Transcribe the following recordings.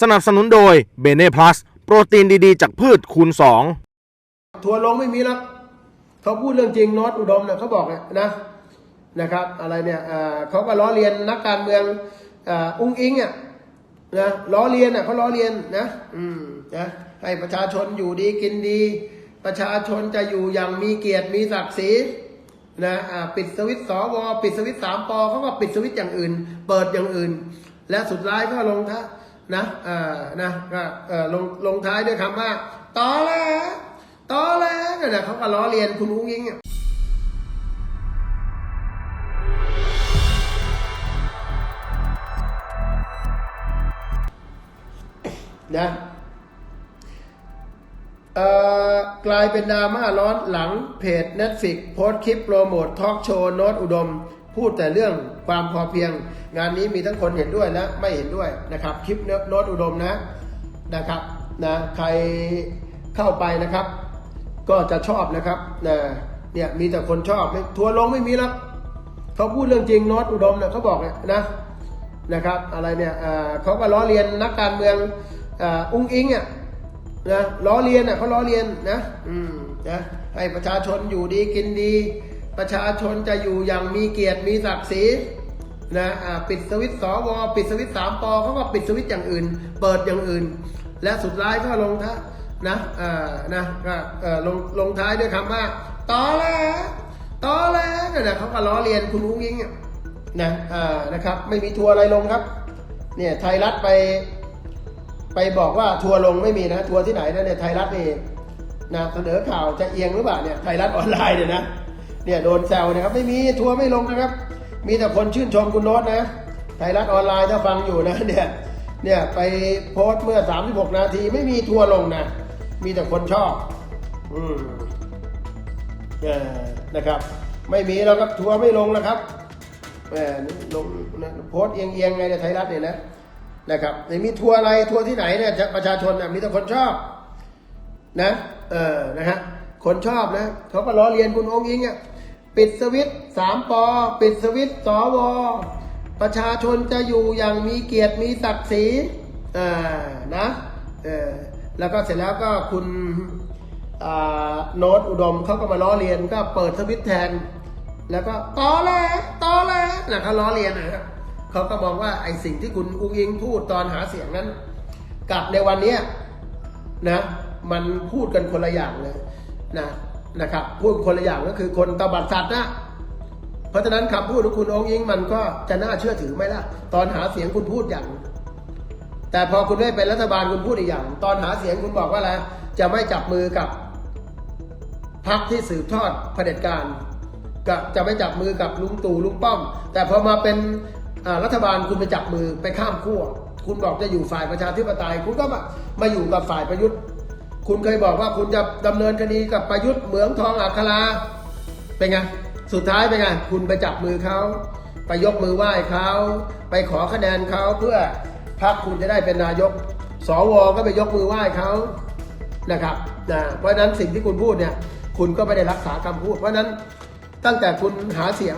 สนับสนุนโดยเบเน่พลัสโปรตีนดีๆ จากพืชคูณ 2 ทัวร์ลงไม่มีหรอกเขาพูดเรื่องจริงนอตอุดมเนี่ยเขาบอกเนี่ยนะนะครับอะไรเนี่ยเเขาก็ล้อเลียนนักการเมืองอ,อุ้งอิงอะนะล้อเลียนอะเขาล้อเลียนนะอืมนะให้ประชาชนอยู่ดีกินดี ประชาชนจะอยู่อย่างมีเกียรติมีศักดิ์ศรีนะปิดสวิตช์สวปิดสวิตช์สามปอเขาก็ปิดสวิตช์อย่างอื่น เปิดอย่างอื่น และสุดท้ายก็ลงท้า นะเอ่อนะก็เอ่อลงลงท้ายด้วยคำว่าตอแหลตอแหล้วนะเขาก็ล้อเลียนคุณอุ้งอิงอะนะเอ่อกลายเป็นดราม่าร้อนหลังเพจ Netflix โพสคลิปโปรโมททอล์กโชว์โน้ตอุดม พูดแต่เรื่องความพอเพียง งานนี้มีทั้งคนเห็นด้วยและไม่เห็นด้วยนะครับ คลิปโน้ตอุดมนะนะครับนะใครเข้าไปนะครับ ก็จะชอบนะครับนะเนี่ยมีแต่คนชอบไม่ทัวร์ลงไม่มีหรอกเขาพูดเรื่องจริงโน้ตอุดมเนี่ยเขาบอกนะนะครับอะไรเนี่ยเขาก็ล้อเลียนนักการเมืองอ่ออุ้งอิงอะนะล้อเลียนอะเขาล้อเลียนนะอืมนะให้ประชาชนอยู่ดีกินดี ประชาชนจะอยู่อย่างมีเกียรติมีศักดิ์ศรีนะปิดสวิตช์สวปิดสวิตสามปอเขาก็ปิดสวิตอย่างอื่น เปิดอย่างอื่น และสุดท้ายก็ลงท้านะนะก็ลงลงท้ายด้วยคำว่าตอแหลตอแลนั่นนะเขาก็ล้อเลียนคุณอุ้งอิงนะนะครับไม่มีทัวร์อะไรลงครับเนี่ยไทยรัฐไปไปบอกว่าทัวร์ลงไม่มีนะทัวร์ที่ไหนนะเนี่ยไทยรัฐนี่นะเสนอข่าวจะเอียงหรือเปล่าเนี่ยไทยรัฐออนไลน์เนี่ยนะ เนี่ยโดนแซวนะครับ ไม่มีทัวร์ไม่ลงนะครับ มีแต่คนชื่นชมคุณโน้ตนะไทยรัฐออนไลน์ถ้าฟังอยู่นะเนี่ยเนี่ยไปโพสต์เมื่อ 36 นาทีไม่มีทัวร์ลงนะ มีแต่คนชอบ อืมเออนะครับ ไม่มีแล้วครับทัวร์ไม่ลงแล้วครับแหมลงนะโพสต์เอียงๆไงในไทยรัฐเนี่ยนะนะครับไม่มีทัวร์อะไรทัวร์ที่ไหนเนี่ยประชาชนนะมีแต่คนชอบ นะ เออนะฮะคนชอบนะเขาก็ล้อเลียนคุณองค์อิงอะ ปิดสวิตสามปอปิดสวิตช์สวประชาชนจะอยู่อย่างมีเกียรติมีศักดิ์ศรีอ่านะเออแล้วก็เสร็จแล้วก็คุณอ่าโน้ตอุดมเขาก็มาล้อเลียนก็เปิดสวิตแทน แล้วก็ตอแหลตอแหลนะเขาล้อเลียนนะเขาก็มองว่าไอ้สิ่งที่คุณอุ้งอิงพูดตอนหาเสียงนั้นกับในวันนี้นะมันพูดกันคนละอย่างเลยนะ นะครับพูดคนละอย่างก็คือคนตบัดสัตว์นะเพราะฉะนั้นคำพูดของคุณองค์อิงมันก็จะน่าเชื่อถือไหมล่ะ ตอนหาเสียงคุณพูดอย่าง แต่พอคุณได้เป็นรัฐบาลคุณพูดอีกอย่าง ตอนหาเสียงคุณบอกว่าอะไรจะไม่จับมือกับพรรคที่สืบทอดเผด็จการก็จะไม่จับมือกับลุงตู่ลุงป้อม แต่พอมาเป็นรัฐบาลคุณไปจับมือไปข้ามขั้วคุณบอกจะอยู่ฝ่ายประชาธิปไตย คุณก็มามาอยู่กับฝ่ายประยุทธ์ คุณเคยบอกว่าคุณจะดำเนินคดีกับประยุทธ์เหมืองทองอัคราเป็นไงสุดท้ายเป็นไงคุณไปจับมือเขาไปยกมือไหว้เขาไปขอคะแนนเขาเพื่อพรรคคุณจะได้เป็นนายก สวก็ไปยกมือไหว้เขานะครับนะเพราะนั้นสิ่งที่คุณพูดเนี่ยคุณก็ไม่ได้รักษาคำพูด เพราะนั้นตั้งแต่คุณหาเสียง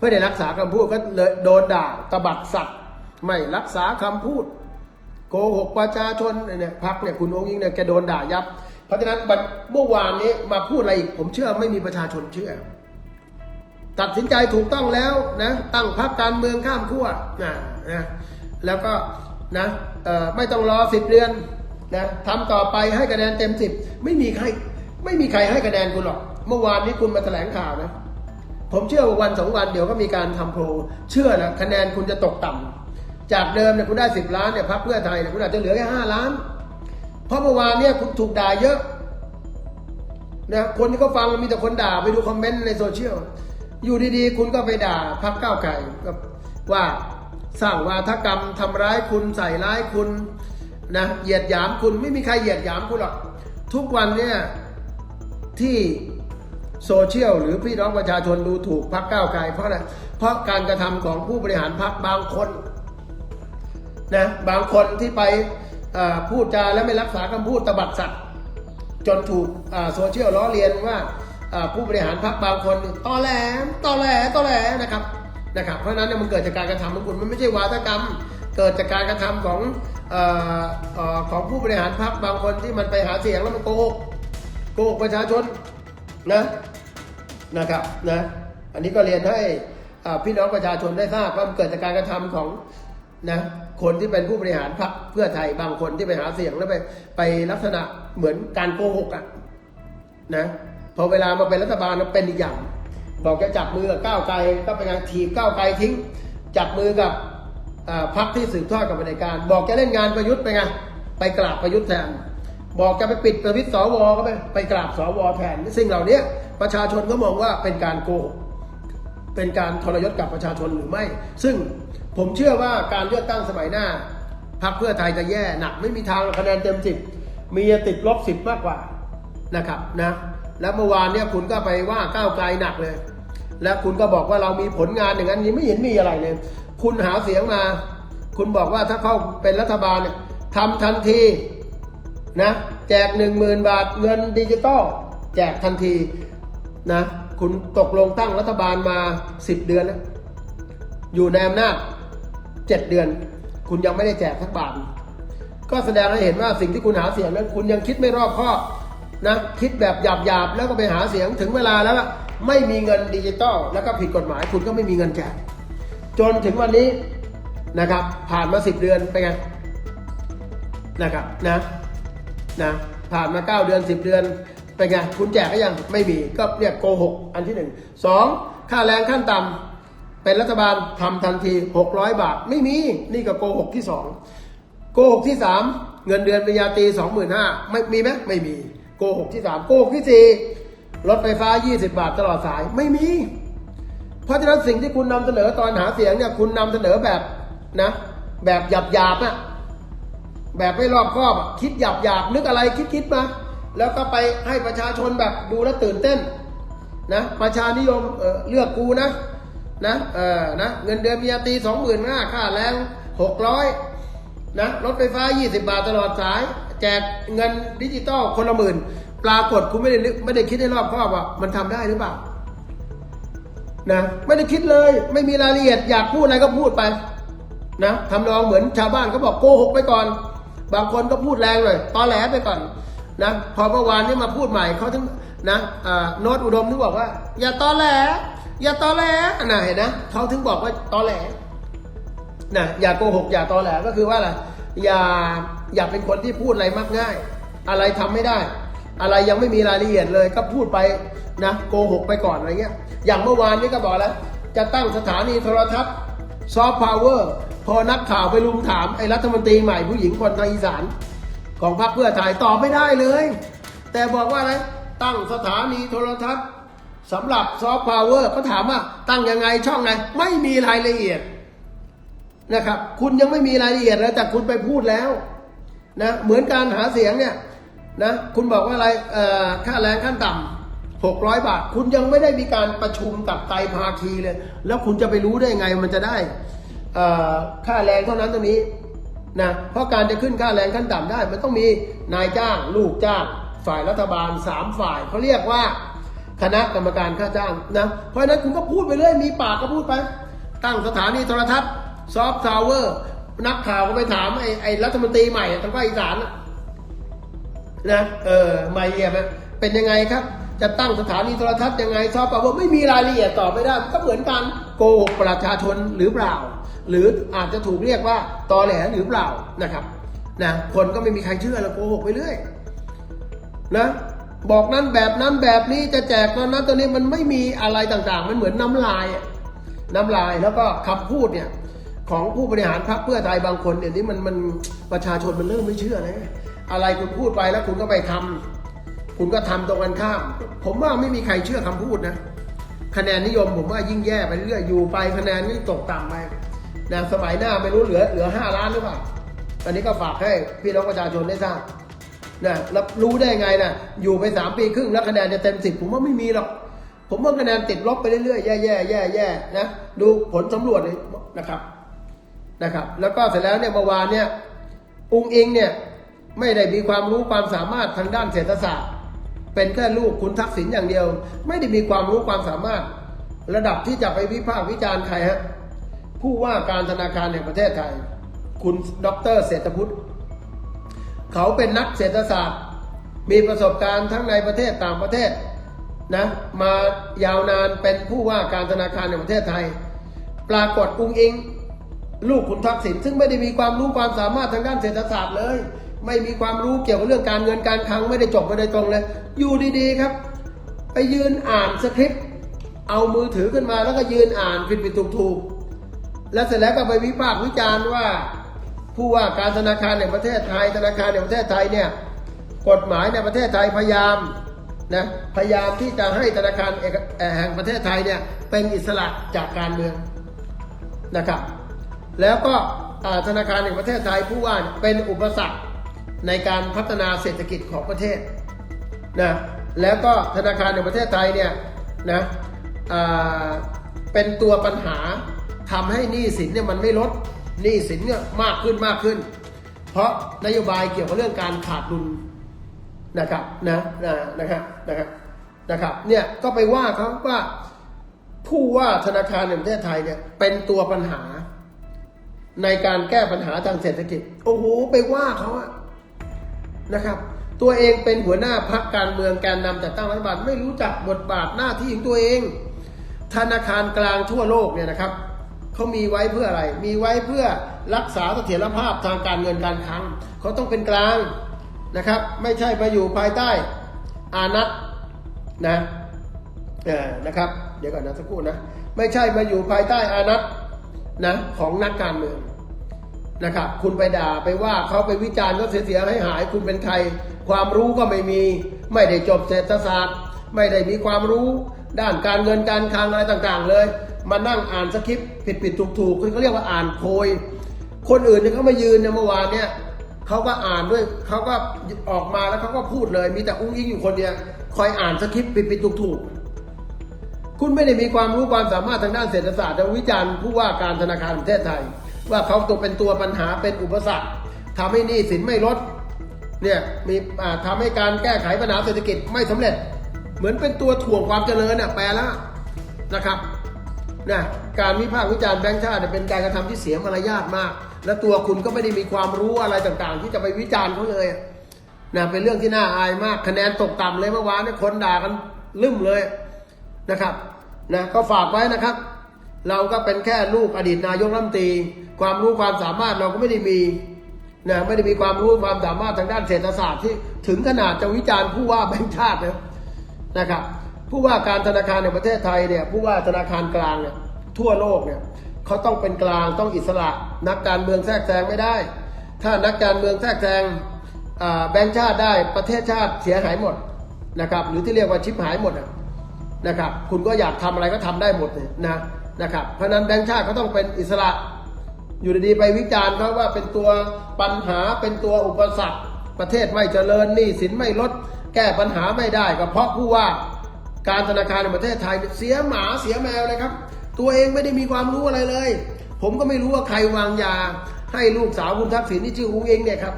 ไม่ได้รักษาคำพูดก็เลยโดนด่าตบัดสัตว์ไม่รักษาคำพูด โกหกประชาชนเนี่ยพักเนี่ยคุณองค์ยิงเนี่ยแกโดนด่ายับ เพราะฉะนั้นวันเมื่อวานนี้มาพูดอะไรอีก ผมเชื่อไม่มีประชาชนเชื่อ ตัดสินใจถูกต้องแล้วนะตั้งพรรคการเมืองข้ามขั้วนะนะแล้วก็นะไม่ต้องรอสิบเดือนนะทำต่อไปให้คะแนนเต็มสิบไม่มีใครไม่มีใครให้คะแนนคุณหรอก เมื่อวานนี้คุณมาแถลงข่าวนะ ผมเชื่อว่าวันสองวันเดี๋ยวก็มีการทำโพลเชื่อนะ คะแนนคุณจะตกต่ำ จากเดิมเนี่ยคุณได้สิบล้านเนี่ยพรรคเพื่อไทยเนี่ยคุณอาจจะเหลือแค่ห้าล้าน เพราะเมื่อวานเนี่ยคุณถูกด่าเยอะนะคนที่เขาฟังมีแต่คนด่าไปดูคอมเมนต์ในโซเชียลอยู่ดีๆ คุณก็ไปด่าพักก้าวไก่กับว่าสร้างวาทกรรมทำร้ายคุณใส่ร้ายคุณนะเหยียดหยามคุณไม่มีใครเหยียดหยามคุณหรอกทุกวันเนี่ยที่โซเชียลหรือพี่น้องประชาชนดูถูกพักก้าวไกลเพราะอะไรเพราะการกระทำของผู้บริหารพักบางคน นะบางคนที่ไปพูดจาแล้วไม่รักษาคำพูดตบัดสัตว์ จนถูกโซเชียลล้อเลียนว่าผู้บริหารพรรคบางคนตอแหลตอแหลตอแหลนะครับนะครับเพราะนั้นเนี่ยมันเกิดจากการกระทำของคุณมันไม่ใช่วาทกรรม เกิดจากการกระทำของออของผู้บริหารพรรคบางคนที่มันไปหาเสียงแล้วมันโกหกโกหกประชาชนนะนะครับนะอันนี้ก็เรียนให้พี่น้องประชาชนได้ทราบว่ามันเกิดจากการกระทำของนะ คนที่เป็นผู้บริหารพรรคเพื่อไทยบางคนที่ไปหาเสียงแล้วไปไปลักษณะเหมือนการโกหกอะนะพอเวลามาเป็นรัฐบาลมันเป็นอีกอย่าง บอกจะจับมือกับก้าวไกลก็เป็นการถีบก้าวไกลทิ้ง จับมือกับพรรคที่สืบทอดกับเผด็จการ บอกจะเล่นงานประยุทธ์ไปไงไปกราบประยุทธ์แทนบอกจะไปปิดประวิตรสวก็ไปไปกราบสวแทนสิ่งเหล่านี้ประชาชนก็มองว่าเป็นการโกหกเป็นการทรยศกับประชาชนหรือไม่ ซึ่ง ผมเชื่อว่าการเลือกตั้งสมัยหน้าพรรคเพื่อไทยจะแย่หนักไม่มีทางคะแนนเต็มสิบมีติดลบสิบมากกว่านะครับนะแล้วเมื่อวานเนี่ยคุณก็ไปว่าก้าวไกลหนักเลย แล้วคุณก็บอกว่าเรามีผลงานอย่างนั้นนี่ไม่เห็นมีอะไรเลย คุณหาเสียงมา คุณบอกว่าถ้าเข้าเป็นรัฐบาลเนี่ยทำทันทีนะแจกหนึ่งหมื่นบาทเงินดิจิตอลแจกทันทีนะคุณตกลงตั้งรัฐบาลมาสิบเดือนแล้วอยู่ในอำนาจ เจ็ดเดือน คุณยังไม่ได้แจกสักบาท ก็แสดงให้เห็นว่าสิ่งที่คุณหาเสียงนั้น คุณยังคิดไม่รอบคอบนะคิดแบบหยาบๆแล้วก็ไปหาเสียงถึงเวลาแล้วไม่มีเงินดิจิตอลแล้วก็ผิดกฎหมาย คุณก็ไม่มีเงินแจกจนถึงวันนี้นะครับ ผ่านมาสิบเดือนไปไงนะครับนะนะผ่านมาเก้าเดือนสิบเดือนเป็นไงคุณแจกก็ยังไม่มีก็เรียกโกหกอันที่หนึ่งสองค่าแรงขั้นต่ำ เป็นรัฐบาลทำทันทีหกร้อยบาท ไม่มี นี่ก็โกหกที่สองโกหกที่สามเงินเดือนปริญญาตรีสองหมื่นห้าไม่มีไหมไม่มี โกหกที่สามโกหกที่สี่รถไฟฟ้า 20 บาทตลอดสายไม่มี เพราะฉะนั้นสิ่งที่คุณนำเสนอตอนหาเสียงเนี่ยคุณนำเสนอแบบนะแบบหยาบหยาบอะแบบไม่รอบคอบคิดหยาบหยาบๆนึกอะไรคิดคิดๆมา แล้วก็ไปให้ประชาชนแบบดูแลตื่นเต้นนะประชานิยมเเลือกกูนะ นะเออนะเงินเดือนปริญญาตรีสองหมื่นห้าค่าแรงหกร้อยนะรถไฟฟ้า 20 บาทตลอดสาย แจกเงินดิจิตอลคนละหมื่น ปรากฏคุณไม่ได้ไม่ได้คิดให้รอบคอบว่ามันทำได้หรือเปล่านะไม่ได้คิดเลยไม่มีรายละเอียดอยากพูดอะไรก็พูดไปนะทำนองเหมือนชาวบ้านเขาบอกโกหกไปก่อน บางคนก็พูดแรงหน่อยตอแหลไปก่อนนะพอเมื่อวานนี้มาพูดใหม่เขาถึงนะอ่าโน้ตอุดมถึงบอกว่า อย่าตอแหล อย่าตอแหลนะเห็นนะเขาถึงบอกว่าตอแหลนะอย่าโกหกอย่าตอแหลก็คือว่าอะไรอย่าอย่าเป็นคนที่พูดอะไรมักง่าย อะไรทำไม่ได้ อะไรยังไม่มีรายละเอียดเลยก็พูดไปนะโกหกไปก่อนอะไรเงี้ย อย่างเมื่อวานนี้ก็บอกแล้ว จะตั้งสถานีโทรทัศน์ซอฟต์พาวเวอร์พอนักข่าวไปลุมถามไอ้รัฐมนตรีใหม่ผู้หญิงคนทางอีสานของพรรคเพื่อไทยตอบไม่ได้เลย แต่บอกว่าอะไรตั้งสถานีโทรทัศน์ สำหรับซอฟต์พาวเวอร์เขาถามว่าตั้งยังไงช่องไหน ไม่มีรายละเอียดนะครับ คุณยังไม่มีรายละเอียดเลยแต่คุณไปพูดแล้วนะเหมือนการหาเสียงเนี่ยนะคุณบอกว่าอะไรค่าแรงขั้นต่ำหกร้อยบาท คุณยังไม่ได้มีการประชุมกับไตภาคีเลย แล้วคุณจะไปรู้ได้ไงมันจะได้ค่าแรงเท่านั้นตรงนี้นะเพราะการจะขึ้นค่าแรงขั้นต่ำได้ มันต้องมีนายจ้าง ลูกจ้าง ฝ่ายรัฐบาลสามฝ่ายเขาเรียกว่า คณะกรรมการค่าจ้างนะ เพราะฉะนั้นคุณก็พูดไปเรื่อยมีปากก็พูดไป ตั้งสถานีโทรทัศน์ซอฟต์ทาวเวอร์นักข่าวก็ไปถามไอ้ไอ้รัฐมนตรีใหม่ทางภาคอีสานนะเออไม่เอี่ยมเป็นยังไงครับ จะตั้งสถานีโทรทัศน์ยังไงซอฟต์พาวเวอร์ไม่มีรายละเอียดตอบไม่ได้ก็เหมือนกันโกหกประชาชนหรือเปล่า หรืออาจจะถูกเรียกว่าตอแหลหรือเปล่านะครับนะคนก็ไม่มีใครเชื่อแล้วโกหกไปเรื่อยนะ บอกนั้นแบบนั้นแบบนี้จะแจกตอนนั้นตอนนี้มันไม่มีอะไรต่างๆ มันเหมือนน้ำลายน้ำลายแล้วก็คำพูดเนี่ยของผู้บริหารพรรคเพื่อไทยบางคนเนี่ยนี่มันมันประชาชนมันเริ่มไม่เชื่อเลยอะไรคุณพูดไปแล้วคุณก็ไปทำคุณก็ทำตรงกันข้าม ผมว่าไม่มีใครเชื่อคำพูดนะคะแนนนิยมผมว่ายิ่งแย่ไปเรื่อยอยู่ไปคะแนนนี่ตกต่ำไปนะสมัยหน้าไม่รู้เหลือเหลือห้าล้านหรือเปล่าอันนี้ก็ฝากให้พี่น้องประชาชนได้ทราบ นะแล้วรู้ได้ไงนะอยู่ไปสามปีครึ่งแล้วคะแนนจะเต็มสิบผมว่าไม่มีหรอก ผมว่าคะแนนติดลบไปเรื่อยๆแย่ๆแย่ๆแย่ๆนะดูผลสำรวจเลยนะครับนะครับ แล้วก็เสร็จแล้วเนี่ยเมื่อวานเนี่ยอุงอิงเนี่ยไม่ได้มีความรู้ความสามารถทางด้านเศรษฐศาสตร์ เป็นแค่ลูกคุณทักษิณอย่างเดียว ไม่ได้มีความรู้ความสามารถ ระดับที่จะไปวิพากษ์วิจารณ์ใครฮะผู้ว่าการธนาคารแห่งประเทศไทย คุณดรเศรษฐพุทธ เขาเป็นนักเศรษฐศาสตร์ มีประสบการณ์ทั้งในประเทศต่างประเทศนะมายาวนานเป็นผู้ว่าการธนาคารแห่งประเทศไทย ปรากฏอุ้งอิง ลูกคุณทักษิณซึ่งไม่ได้มีความรู้ความสามารถทางด้านเศรษฐศาสตร์เลย ไม่มีความรู้เกี่ยวกับเรื่องการเงินการคลังไม่ได้จบมาโดยตรงเลย อยู่ดีๆครับ ไปยืนอ่านสคริปต์เอามือถือขึ้นมาแล้วก็ยืนอ่านผิดผิดถูกถูกแล้วเสร็จแล้วก็ไปวิพากษ์วิจารณ์ว่า ผู้ว่าการธนาคารแห่งประเทศไทย ธนาคารแห่งประเทศไทยเนี่ยกฎหมายในประเทศไทยพยายามนะพยายามที่จะให้ธนาคารแห่งประเทศไทยเนี่ยเป็นอิสระจากการเมืองนะครับ แล้วก็ธนาคารแห่งประเทศไทยผู้ว่าเป็นอุปสรรคในการพัฒนาเศรษฐกิจของประเทศนะแล้วก็ธนาคารแห่งประเทศไทยเนี่ยนะเป็นตัวปัญหาทำให้หนี้สินเนี่ยมันไม่ลด หนี้สินเนี่ยมากขึ้นมากขึ้น เพราะนโยบายเกี่ยวกับเรื่องการขาดดุลนะครับนะนะนะครับนะครับนะครับเนี่ยก็ไปว่าเขาว่าผู้ว่าธนาคารแห่งประเทศไทยเนี่ยเป็นตัวปัญหา ในการแก้ปัญหาทางเศรษฐกิจ โอ้โหไปว่าเขาอะนะครับ ตัวเองเป็นหัวหน้าพักการเมืองแกนนำจัดตั้งรัฐบาลไม่รู้จักบทบาทหน้าที่ของตัวเอง ธนาคารกลางทั่วโลกเนี่ยนะครับ เขามีไว้เพื่ออะไร มีไว้เพื่อรักษาเสถียรภาพทางการเงินการคลังเขาต้องเป็นกลางนะครับ ไม่ใช่มาอยู่ภายใต้อานัตนะเออนะครับ เดี๋ยวก่อนนะสักครู่นะ ไม่ใช่มาอยู่ภายใต้อานัตนะของนักการเมืองนะครับ คุณไปด่าไปว่าเขาไปวิจารณ์ก็เสียหายหาย คุณเป็นใคร ความรู้ก็ไม่มี ไม่ได้จบเศรษฐศาสตร์ ไม่ได้มีความรู้ด้านการเงินการคลังอะไรต่างๆ เลย มานั่งอ่านสคริปต์ผิดผิดถูกถูกคือเขาเรียกว่าอ่านโพยคนอื่นที่ยเขามายืนเนี่ยเมื่อวานเนี่ยเขาก็อ่านด้วยเขาก็ออกมาแล้วเขาก็พูดเลย มีแต่อุ้งอิงอยู่คนเดียวคอยอ่านสคริปต์ผิดผิดถูกถูกคุณไม่ได้มีความรู้ความสามารถทางด้านเศรษฐศาสตร์และวิจารณ์ผู้ว่าการธนาคารแห่งประเทศไทย ว่าเขาตัวเป็นตัวปัญหาเป็นอุปสรรคทำให้หนี้สินไม่ลดเนี่ยมีอ่าทำให้การแก้ไขปัญหาเศรษฐกิจไม่สำเร็จ เหมือนเป็นตัวถ่วงความเจริญน่ะแปลแล้วนะครับ นะการวิพากษ์วิจารณ์แบงค์ชาติเป็นการกระทำที่เสียมารยาทมาก และตัวคุณก็ไม่ได้มีความรู้อะไรต่างๆ ที่จะไปวิจารณ์เขาเลยนะเป็นเรื่องที่น่าอายมากคะแนนตกต่ำเลยเมื่อวานนี่คนด่ากันลืมเลยนะครับนะก็ฝากไว้นะครับ เราก็เป็นแค่ลูกอดีตนายกรัฐมนตรีความรู้ความสามารถเราก็ไม่ได้มีนะไม่ได้มีความรู้ความสามารถทางด้านเศรษฐศาสตร์ที่ถึงขนาดจะวิจารณ์ผู้ว่าแบงค์ชาตินะนะครับ ผู้ว่าการธนาคารในประเทศไทยเนี่ยผู้ว่าธนาคารกลางเนี่ยทั่วโลกเนี่ยเขาต้องเป็นกลางต้องอิสระ นักการเมืองแทรกแซงไม่ได้ ถ้านักการเมืองแทรกแซงแบงค์ชาติได้ประเทศชาติเสียหายหมดนะครับหรือที่เรียกว่าชิปหายหมดนะครับคุณก็อยากทำอะไรก็ทำได้หมดเลยนะนะครับเพราะนั้นแบงค์ชาติก็ต้องเป็นอิสระ อยู่ดีๆไปวิจารณ์เขาว่าเป็นตัวปัญหาเป็นตัวอุปสรรคประเทศไม่เจริญหนี้สินไม่ลด แก้ปัญหาไม่ได้ก็เพราะผู้ว่า การธนาคารในประเทศไทยเสียหมาเสียแมวเลยครับ ตัวเองไม่ได้มีความรู้อะไรเลย ผมก็ไม่รู้ว่าใครวางยา ให้ลูกสาวคุณทักษิณที่ชื่ออุ้งเองเนี่ยครับ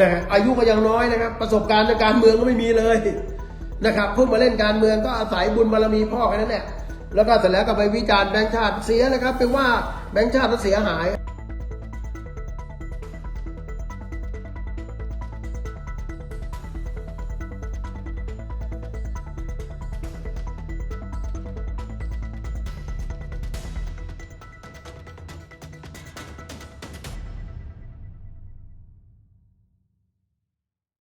นะอายุก็ยังน้อยนะครับ ประสบการณ์ในการเมืองก็ไม่มีเลยนะครับเพิ่งมาเล่นการเมืองก็อาศัยบุญบารมีพ่อแค่นั้นแหละแล้วก็เสร็จแล้วก็ไปวิจารณ์แบงค์ชาติเสียนะครับไปว่าแบงค์ชาติก็เสียหาย